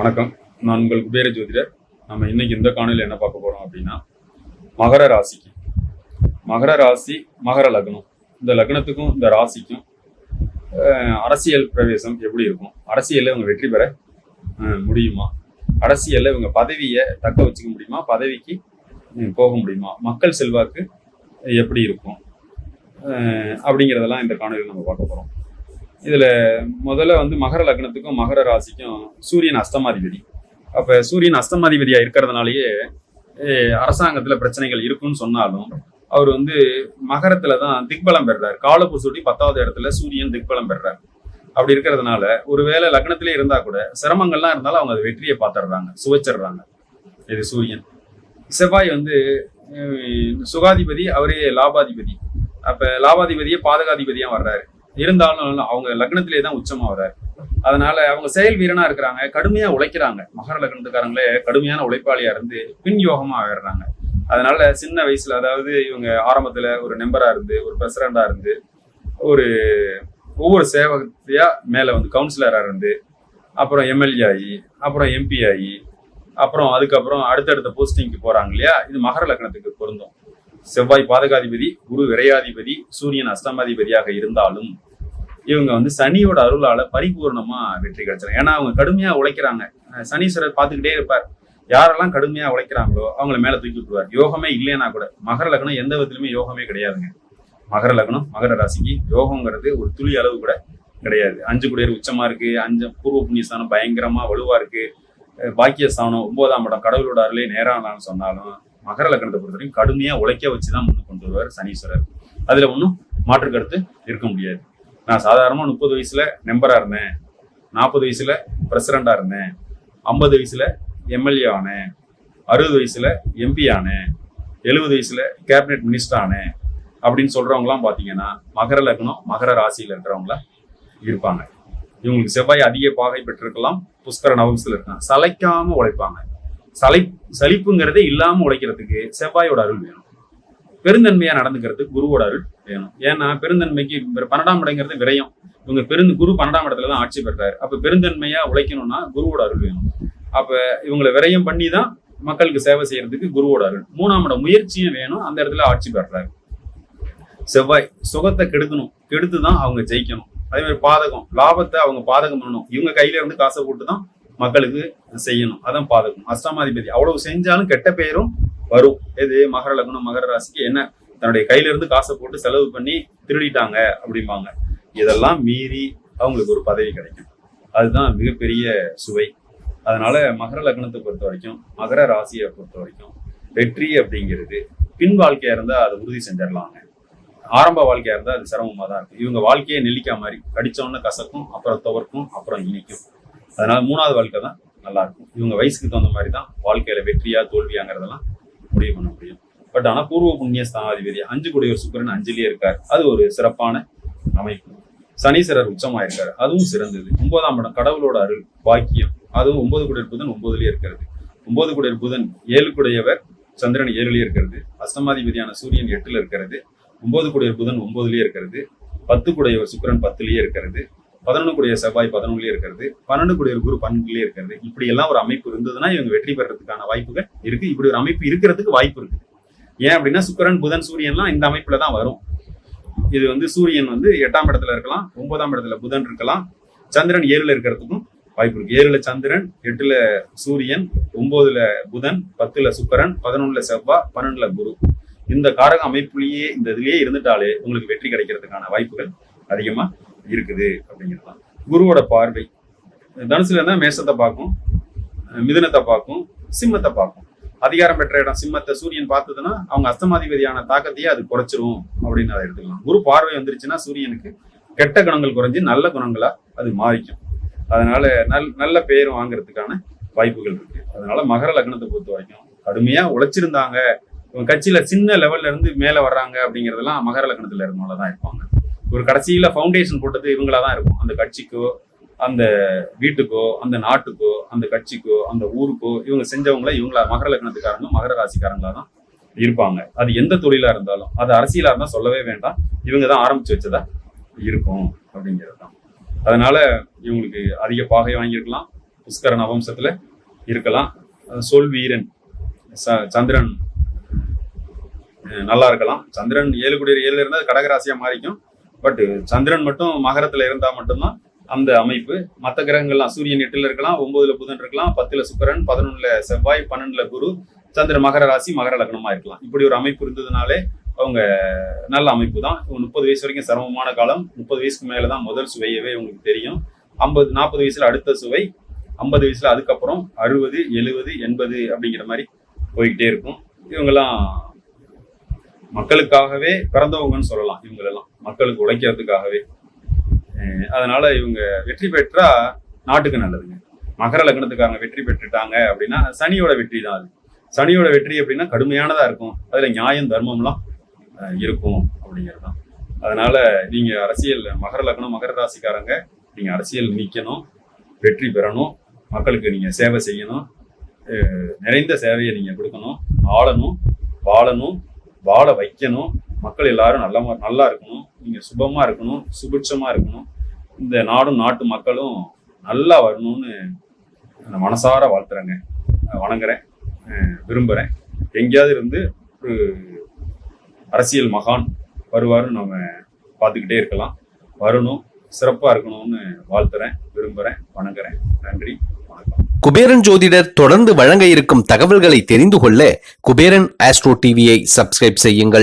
வணக்கம். நான் உங்கள் குபேர ஜோதிடர். நம்ம இன்னைக்கு இந்த காணொலியில் என்ன பார்க்க போறோம் அப்படின்னா மகர ராசிக்கு. மகர ராசி மகர லக்னம். இந்த லக்னத்துக்கும் இந்த ராசிக்கும் அரசியல் பிரவேசம் எப்படி இருக்கும்? அரசியலில் இவங்க வெற்றி பெற முடியுமா? அரசியலில் இவங்க பதவியை தக்க வச்சுக்க முடியுமா? பதவிக்கு போக முடியுமா? மக்கள் செல்வாக்கு எப்படி இருக்கும்? அப்படிங்கிறதெல்லாம் இந்த காணொலியில் நம்ம பார்க்க போகிறோம் இதுல முதல்ல வந்து மகர லக்னத்துக்கும் மகர ராசிக்கும் சூரியன் அஸ்தமாதிபதி. அப்ப சூரியன் அஸ்தமாதிபதியாக இருக்கிறதுனாலயே அரசாங்கத்தில் அரசாங்கத்துல பிரச்சனைகள் இருக்குன்னு சொன்னாலும் அவர் வந்து மகரத்துல தான் திக்பலம் பெறுறார். காலபுசுடி பத்தாவது இடத்துல சூரியன் திக்பலம் பெறுறார். அப்படி இருக்கிறதுனால ஒருவேளை லக்னத்திலே இருந்தா கூட சிரமங்கள்லாம் இருந்தாலும் அவங்க அதை வெற்றியை பார்த்துடுறாங்க சுவைச்சிடுறாங்க. இது சூரியன். செவ்வாய் வந்து சுகாதிபதி அவரே லாபாதிபதி. அப்ப லாபாதிபதியே பாதகாதிபதியா வர்றாரு. இருந்தாலும் அவங்க லக்னத்திலே தான் உச்சமா வர்றாரு. அதனால அவங்க செயல் வீரனா இருக்கிறாங்க கடுமையா உழைக்கிறாங்க. மகர லக்னத்துக்காரங்களே கடுமையான உழைப்பாளியா இருந்து பின் யோகமா ஆயிடுறாங்க. அதனால சின்ன வயசுல அதாவது இவங்க ஆரம்பத்துல ஒரு மெம்பரா இருந்து ஒரு பிரசிடண்டா இருந்து ஒரு ஒவ்வொரு சேவகத்தையா மேல வந்து கவுன்சிலரா இருந்து அப்புறம் எம்எல்ஏ ஆகி அப்புறம் எம்பி ஆகி அப்புறம் அதுக்கப்புறம் அடுத்தடுத்த போஸ்டிங்க்கு போறாங்க இல்லையா? இது மகர லக்னத்துக்கு பொருந்தும். செவ்வாய் பாதகாதிபதி குரு விரையாதிபதி சூரியன் அஷ்டமாதிபதியாக இருந்தாலும் இவங்க வந்து சனியோட அருளால பரிபூர்ணமா வெற்றி கிடைச்சிடும் ஏன்னா அவங்க கடுமையா உழைக்கிறாங்க. சனீஸ்வரர் பார்த்துக்கிட்டே இருப்பார். யாரெல்லாம் கடுமையா உழைக்கிறாங்களோ அவங்கள மேல தூக்கி விட்டுருவார். யோகமே இல்லைன்னா கூட மகர லக்னம் எந்த விதத்திலுமே யோகமே கிடையாதுங்க. மகர லக்னம் மகர ராசிக்கு யோகங்கிறது ஒரு துளி அளவு கூட கிடையாது. அஞ்சு குடியர் உச்சமா இருக்கு அஞ்சு பூர்வ புண்ணியஸ்தானம் பயங்கரமா வலுவா இருக்கு. பாக்கியஸ்தானம் ஒன்பதாம் இடம் கடவுளோட அருளே நேரானான்னு சொன்னாலும் மகர லக்னத்தை பொறுத்தவரைக்கும் கடுமையா உழைக்க வச்சுதான் முன்னு கொண்டு வருவார் சனீஸ்வரர். அதுல ஒன்றும் மாற்று கருத்து இருக்க முடியாது. நான் சாதாரணமாக முப்பது வயசில் மெம்பராக இருந்தேன். நாற்பது வயசில் பிரசிடண்டா இருந்தேன். ஐம்பது வயசில் எம்எல்ஏ ஆனேன். அறுபது வயசில் எம்பி ஆனேன். எழுபது வயசில் கேபினெட் மினிஸ்டர் ஆனேன். அப்படின்னு சொல்கிறவங்களாம் பார்த்தீங்கன்னா மகர லக்னம் மகர ராசியில் இருக்கிறவங்கள இருப்பாங்க. இவங்களுக்கு செவ்வாய் அதிக பாகை பெற்றிருக்கலாம். புஷ்கர நவம்சத்தில் இருக்காங்க. சளைக்காமல் உழைப்பாங்க. சளை சலிப்புங்கிறதே இல்லாமல் உழைக்கிறதுக்கு செவ்வாயோட அருள் வேணும். பெருந்தன்மையா நடந்துக்கிறதுக்கு குருவோட அருள் வேணும். ஏன்னா பெருந்தன்மைக்கு பன்னெண்டாம் இடங்கிறது விரயம். இவங்க பெருந்து குரு பன்னெண்டாம் இடத்துல தான் ஆட்சி பெற்றாரு. அப்ப பெருந்தன்மையா உழைக்கணும்னா குருவோட அருள் வேணும். அப்ப இவங்களை விரயம் பண்ணி தான் மக்களுக்கு சேவை செய்யறதுக்கு குருவோட அருள். மூணாம் இடம் முயற்சியும் வேணும். அந்த இடத்துல ஆட்சி பெறாரு செவ்வாய் சுகத்தை கெடுக்கணும். கெடுத்து தான் அவங்க ஜெயிக்கணும். அதே மாதிரி பாதகம் லாபத்தை அவங்க பாதகம் பண்ணணும். இவங்க கையில இருந்து காசை போட்டு தான் மக்களுக்கு செய்யணும். அதான் பாதகம். அஷ்டமாதிபதி அவ்வளவு செஞ்சாலும் கெட்ட பெயரும் வரும். எது? மகர லக்னம் மகர ராசிக்கு என்ன? தன்னுடைய கையில இருந்து காசை போட்டு செலவு பண்ணி திருடிட்டாங்க அப்படிம்பாங்க. இதெல்லாம் மீறி அவங்களுக்கு ஒரு பதவி கிடைக்கும். அதுதான் மிகப்பெரிய சுவை. அதனால மகர லக்னத்தை பொறுத்த வரைக்கும் மகர ராசியை பொறுத்த வரைக்கும் வெற்றி அப்படிங்கிறது பின் வாழ்க்கையா இருந்தா அதை உறுதி செஞ்சிடலாங்க. ஆரம்ப வாழ்க்கையா இருந்தா அது சிரமமா தான் இருக்கும் இவங்க வாழ்க்கையே நெல்லிக்கா மாதிரி. கடிச்சோன்னு கசக்கும் அப்புறம் துவர்க்கும் அப்புறம் இனிக்கும். அதனால மூணாவது வாழ்க்கை தான் நல்லா இருக்கும். இவங்க வயசுக்கு தகுந்த மாதிரி தான் வாழ்க்கையில வெற்றியா தோல்வியாங்கிறதெல்லாம் முடிவு பண்ண முடியும். பட் ஆனால் பூர்வ புண்ணிய ஸ்தானாதிபதி அஞ்சு குடையவர் சுக்கிரன் அஞ்சுலயே இருக்கார். அது ஒரு சிறப்பான அமைப்பு. சனீஸ்வரர் உச்சமாயிருக்காரு. அதுவும் சிறந்தது. ஒன்பதாம் இடம் கடவுளோட அருள் பாக்கியம். அதுவும் ஒன்பது குடியர் புதன் ஒன்பதுலயே இருக்கிறது. ஒன்பது குடியர் புதன் ஏழு குடையவர் சந்திரன் ஏழுலயே இருக்கிறது. அஷ்டமாதிபதியான சூரியன் எட்டுல இருக்கிறது. ஒன்பது குடியர் புதன் ஒன்பதுலயே இருக்கிறது. பத்து குடையவர் சுக்கிரன் பத்துலயே இருக்கிறது. பதினொன்றுக்குடைய செவ்வாய் பதினொன்றுலேயே இருக்கிறது. பன்னெண்டுக்குடைய குரு பன்னெண்டுலேயே இருக்கிறது. இப்படி எல்லாம் ஒரு அமைப்பு இருந்ததுன்னா இவங்க வெற்றி பெறதுக்கான வாய்ப்புகள் இருக்கு. இப்படி ஒரு அமைப்பு இருக்கிறதுக்கு வாய்ப்பு இருக்கு ஏன் அப்படின்னா சுக்கரன் புதன் சூரியன்லாம் இந்த அமைப்புல தான் வரும். இது வந்து சூரியன் வந்து எட்டாம் இடத்துல இருக்கலாம் ஒன்பதாம் இடத்துல புதன் இருக்கலாம். சந்திரன் ஏழுல இருக்கிறதுக்கும் வாய்ப்பு இருக்கு. ஏழுல சந்திரன் எட்டுல சூரியன் ஒன்பதுல புதன் பத்துல சுக்கரன் பதினொன்னுல செவ்வாய் பன்னெண்டுல குரு. இந்த காரக அமைப்புலயே இந்த இதுலயே இருந்துட்டாலே உங்களுக்கு வெற்றி கிடைக்கிறதுக்கான வாய்ப்புகள் அதிகமா இருக்குது அப்படிங்கிறது குருவோட பார்வை. தனுசுல இருந்தா மேஷத்தை பார்க்கும் மிதுனத்தை பார்க்கும் சிம்மத்தை பார்க்கும். அதிகாரம் பெற்ற இடம் சிம்மத்தை சூரியன் பார்த்ததுன்னா அவங்க அஸ்தமாதிபதியான தாக்கத்தையே அது குறைச்சிரும் அப்படின்னு அதை எடுத்துக்கலாம். குரு பார்வை வந்துருச்சுன்னா சூரியனுக்கு கெட்ட குணங்கள் குறைஞ்சு நல்ல குணங்களா அது மாறிக்கும். அதனால நல் நல்ல பெயர் வாங்குறதுக்கான வாய்ப்புகள் இருக்கு. அதனால மகர லக்னத்தை பொறுத்த வரைக்கும் கடுமையா உழைச்சிருந்தாங்க. கட்சியில சின்ன லெவல்ல இருந்து மேல வர்றாங்க அப்படிங்கறதெல்லாம் மகர லக்னத்துல இருந்தவங்களதான் இருப்பாங்க. ஒரு கடைசியில் ஃபவுண்டேஷன் போட்டது இவங்களா தான் இருக்கும். அந்த கட்சிக்கோ அந்த வீட்டுக்கோ அந்த நாட்டுக்கோ அந்த கட்சிக்கோ அந்த ஊருக்கோ இவங்க செஞ்சவங்கள இவங்கள மகர லக்னத்துக்காரங்க மகர ராசிக்காரங்களா தான் இருப்பாங்க. அது எந்த தொழிலா இருந்தாலும் அது அரசியலா இருந்தால் சொல்லவே வேண்டாம். இவங்க தான் ஆரம்பிச்சு வச்சதா இருக்கும் அப்படிங்கிறது தான் அதனால இவங்களுக்கு அதிக பாகை வாங்கியிருக்கலாம். புஷ்கர நவம்சத்துல இருக்கலாம். சொல் வீரன் ச- சந்திரன் நல்லா இருக்கலாம். சந்திரன் ஏழு குடியர் ஏழுல இருந்தால் கடகராசியா மாறிக்கும். பட் சந்திரன் மட்டும் மகரத்துல இருந்தா மட்டும்தான் அந்த அமைப்பு. மற்ற கிரகங்கள்லாம் சூரியன் எட்டுல இருக்கலாம் ஒன்பதுல புதன் இருக்கலாம் பத்துல சுக்கரன் பதினொன்னுல செவ்வாய் பன்னெண்டுல குரு சந்திரன் மகர ராசி மகர லக்னமா இருக்கலாம். இப்படி ஒரு அமைப்பு இருந்ததுனாலே அவங்க நல்ல அமைப்பு தான் முப்பது வயசு வரைக்கும் சிரமமான காலம். முப்பது வயசுக்கு மேலே தான் முதல் சுவையவே உங்களுக்கு தெரியும். ஐம்பது நாற்பது வயசுல அடுத்த சுவை ஐம்பது வயசுல அதுக்கப்புறம் அறுபது எழுபது எண்பது அப்படிங்கிற மாதிரி போய்கிட்டே இருக்கும். இவங்கெல்லாம் மக்களுக்காகவே பிறந்தவங்கன்னு சொல்லலாம் இவங்களெல்லாம். மக்களுக்கு உழைக்கிறதுக்காகவே. அதனால இவங்க வெற்றி பெற்றா நாட்டுக்கு நல்லதுங்க. மகர லக்னத்துக்காரங்க வெற்றி பெற்றுட்டாங்க அப்படின்னா சனியோட வெற்றி தான் அது. சனியோட வெற்றி அப்படின்னா கடுமையானதா இருக்கும். அதுல நியாயம் தர்மம்லாம் இருக்கும் அப்படிங்கிறது தான் அதனால நீங்க அரசியல் மகர லக்னம் மகர ராசிக்காரங்க நீங்க அரசியல் நிக்கணும் வெற்றி பெறணும் மக்களுக்கு நீங்க சேவை செய்யணும் நிறைந்த சேவையை நீங்க கொடுக்கணும் ஆளணும் வாழணும் வாழ வைக்கணும் மக்கள் எல்லாரும் நல்ல நல்லா இருக்கணும் நீங்கள் சுபமாக இருக்கணும் சுபிட்சமாக இருக்கணும். இந்த நாடும் நாட்டு மக்களும் நல்லா வரணும்னு அந்த மனசார வாழ்த்துறேங்க. வணங்குறேன். விரும்புகிறேன் எங்கேயாவது இருந்து ஒரு அரசியல் மகான் வருவாருன்னு நம்ம பார்த்துக்கிட்டே இருக்கலாம். வரணும் சிறப்பாக இருக்கணும்னு வாழ்த்துறேன் விரும்புகிறேன் வணங்குறேன். நன்றி வணக்கம். குபேரன் ஜோதிடர் தொடர்ந்து வழங்க இருக்கும் தகவல்களை தெரிந்து கொள்ள குபேரன் ஆஸ்ட்ரோ டிவியை சப்ஸ்கிரைப் செய்யுங்கள்.